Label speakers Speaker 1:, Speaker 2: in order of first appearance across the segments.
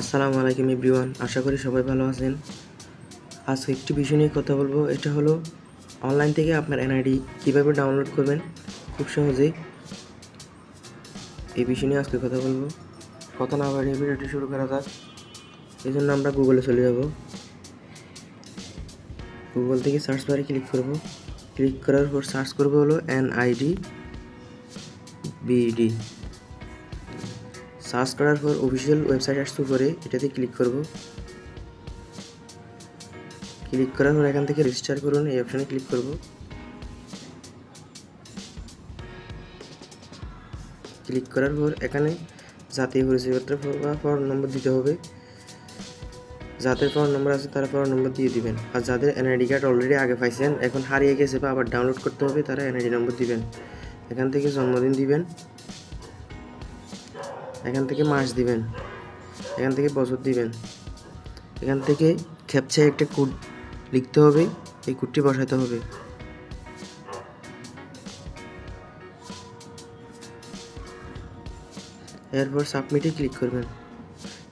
Speaker 1: আসসালামু আলাইকুম এভরিওয়ান, আশা করি সবাই ভালো আছেন। আজকে একটি বিষয় নিয়ে কথা বলব, এটা হলো অনলাইন থেকে আপনার এনআইডি কীভাবে ডাউনলোড করবেন, খুব সহজেই। এই বিষয় নিয়ে আজকে কথা বলব। কথা না বাড়িয়ে ভিডিওটি শুরু করা যাক। এই জন্য আমরা গুগলে চলে যাব। গুগল থেকে সার্চ বারে ক্লিক করব। ক্লিক করার পর সার্চ করব হলো এনআইডি বিডি। সার্চ করার পর অফিসিয়াল ওয়েবসাইট আসতে পরে, এটাতে ক্লিক করব। ক্লিক করার পর এখান থেকে রেজিস্টার করুন, এই অপশানে ক্লিক করব। ক্লিক করার পর এখানে জাতীয় পরিচয়পত্র বা ফোন নম্বর দিতে হবে। যাদের ফোন নম্বর আছে তারা ফোন নম্বর দিয়ে দিবেন। আর যাদের এনআইডি কার্ড অলরেডি আগে পাইছেন, এখন হারিয়ে গেছে বা আবার ডাউনলোড করতে হবে, তারা এনআইডি নম্বর দিবেন। এখান থেকে জন্মদিন দিবেন। থেকে মাস দিবেন, এখান থেকে বছর দিবেন। এখান থেকে খ্যাপচায় একটা কোড লিখতে হবে, এই কোডটি বসাতে হবে। এরপর সাবমিটে ক্লিক করবেন।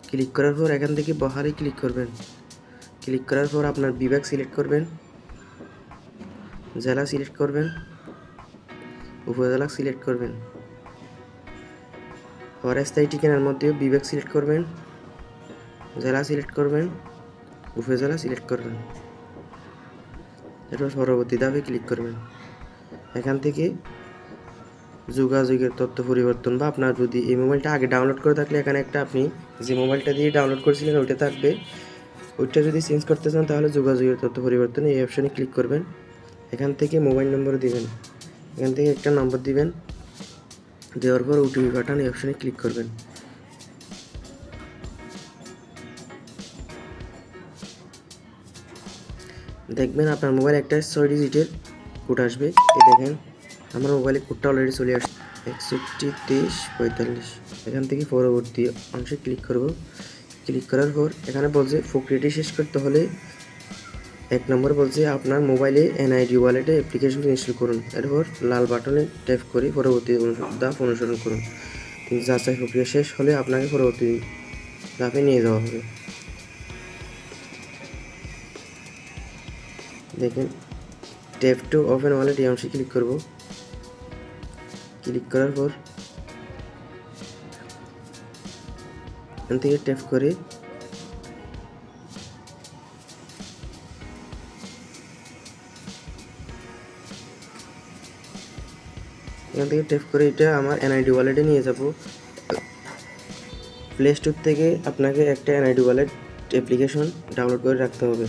Speaker 1: ক্লিক করার পর এখান থেকে বহারে ক্লিক করবেন। ক্লিক করার পর আপনার বিভাগ সিলেক্ট করবেন, জেলা সিলেক্ট করবেন, উপজেলা সিলেক্ট করবেন। অস্থায়ী ঠিকানার মধ্যে বিভাগ সিলেক্ট করবেন, জেলা সিলেক্ট করবেন, উপজেলা সিলেক্ট করবেন। এরপর পরবর্তী ধাপে ক্লিক করবেন। এখান থেকে যোগাযোগের তথ্য পরিবর্তন বা আপনার যদি এই মোবাইলটা আগে ডাউনলোড করে থাকলে, এখানে একটা আপনি যে মোবাইলটা দিয়ে ডাউনলোড করেছিলেন, ওইটা থাকবে। ওইটা যদি চেঞ্জ করতে চান, তাহলে যোগাযোগের তথ্য পরিবর্তন এই অপশানে ক্লিক করবেন। এখান থেকে মোবাইল নম্বর দিবেন। এখান থেকে একটা নম্বর দিবেন। দেওয়ার পর ওটিপি পাঠান এই অপশানে ক্লিক করবেন। দেখবেন আপনার মোবাইল একটা ছয় ডিজিটের কোড আসবে। এই দেখেন, আমার মোবাইলে কোডটা অলরেডি চলে আসছে একষট্টি, তেইশ, পঁয়তাল্লিশ। এখান থেকে পরবর্তী অংশে ক্লিক করব। ক্লিক করার পর এখানে বলছে প্রক্রিয়াটি শেষ করতে হলে এক নম্বর বলছে, আপনার মোবাইলে এনআইডি ওয়ালেটে অ্যাপ্লিকেশন ইনস্টল করুন। এরপর লাল বাটনে ট্যাপ করে পরবর্তী ধাপ অনুসরণ করুন। যাচাই প্রক্রিয়া শেষ হলে আপনাকে পরবর্তী ধাপে নিয়ে যাওয়া হবে। দেখেন, ট্যাপ টু ওপেন ওয়ালেট এই অংশে ক্লিক করব। ক্লিক করার পর এখান থেকে ট্যাপ করে এখান থেকে টেপ করে এটা আমার এনআইডি ওয়ালেটে নিয়ে যাব। প্লে স্টোর থেকে আপনাকে একটা এনআইডি ওয়ালেট অ্যাপ্লিকেশন ডাউনলোড করে রাখতে হবে।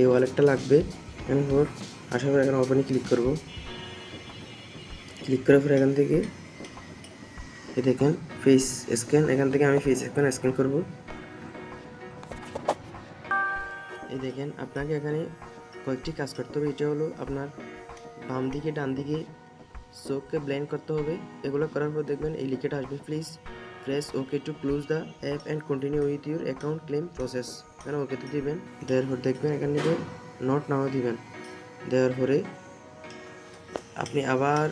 Speaker 1: এই ওয়ালেটটা লাগবে। এরপর আসার পর এখানে ওপেনে ক্লিক করব। ক্লিক করার পর এখান থেকে এই দেখেন ফেস স্ক্যান এখান থেকে আমি ফেস স্ক্যান স্ক্যান করব। এই দেখেন, আপনাকে এখানে কয়েকটি কাজ করতে হবে, এটা হলো আপনার বাম দিকে, ডান দিকে চোখকে ব্লেন্ড করতে হবে। এগুলো করার পর দেখবেন এই লিখেটা আসবে। Please press okay to close the app and continue with your account claim process এখানে ওকেতে দিবেন। দেওয়ার পর দেখবেন এখানে দিবেন নট নাও দিবেন। দেওয়ার পরে আপনি আবার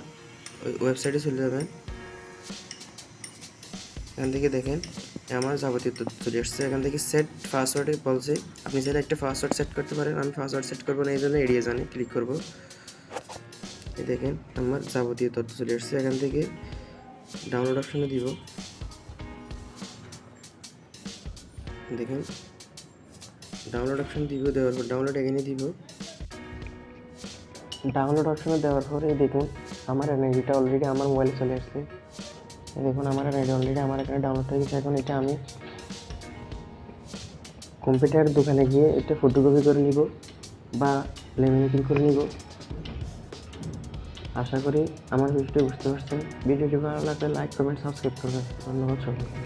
Speaker 1: ওই ওয়েবসাইটে চলে যাবেন। এখান থেকে দেখেন আমার যাবতীয় তথ্য চলে আসছে এখান থেকে সেট পাসওয়ার্ডে বলছে, আপনি চাইলে একটা পাসওয়ার্ড সেট করতে পারেন। আমি পাসওয়ার্ড সেট করব না, এই জন্য এড়িয়ে জানি ক্লিক করব। এই দেখেন, আমার যাবতীয় তথ্য চলে আসছে এখান থেকে ডাউনলোড অপশনে দিব। দেখেন ডাউনলোড অপশন দিব দেওয়ার পর ডাউনলোড এখানে দিব। ডাউনলোড অপশনে দেওয়ার পরে দেখুন, আমার এনআইডিটা অলরেডি আমার মোবাইলে চলে আসছে এই দেখুন, আমার এনআইডি অলরেডি আমার এখানে ডাউনলোড হয়ে গেছে। এখন এটা আমি কম্পিউটার দোকানে গিয়ে এটা ফটোকপি করে নিব বা লেমিনেটিং করে নিব। আশা করি আমার ভিডিওটি বুঝতে পারছেন। ভিডিওটি ভালো লাগলে লাইক কমেন্ট সাবস্ক্রাইব করবেন। ধন্যবাদ সবাইকে।